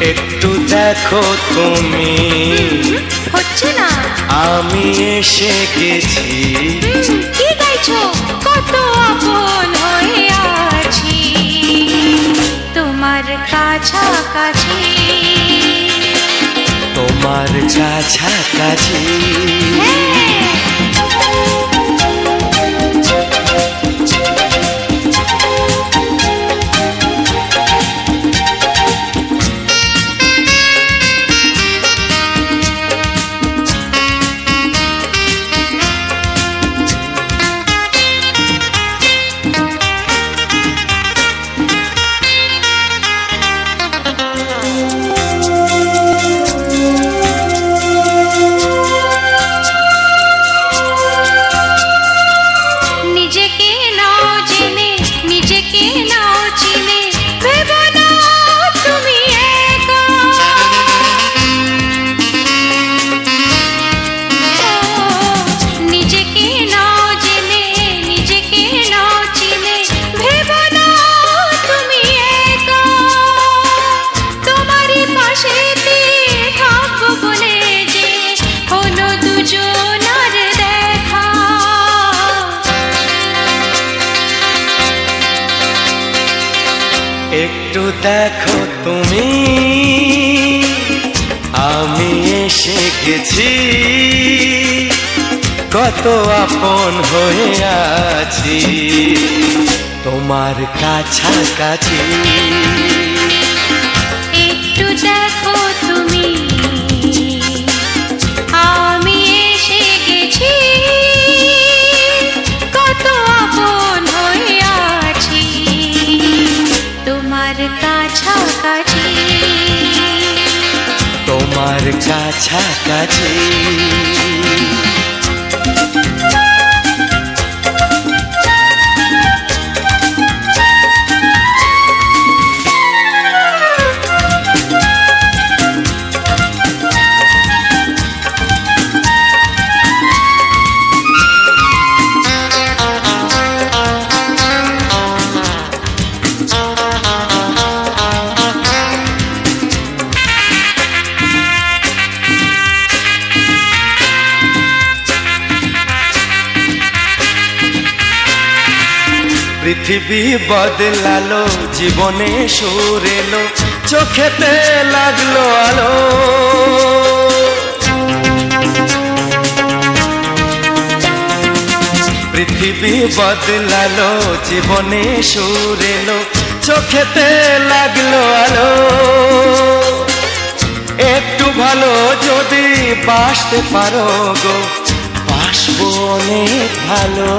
একটু দেখো তুমি। হচ্ছে না। আমি এসে গেছি। কি গাইছো? কত আপন হয়ে আছি। তোমার কাছাকাছি। তোমার কাছাকাছি একটু দেখো তুমি। আমি এসে গেছি। কত আপন হয়ে আছি। তোমার কাছাকাছি। কাছাকাছি পৃথিবী বদলালো, জীবনে সুর এলো, চোখেতে লাগল আলো। পৃথিবী বদলালো, জীবনে সুর এলো, চোখেতে লাগল আলো। একটু ভালো যদি বাসতে পারো গো বাসবো অনেক ভালো।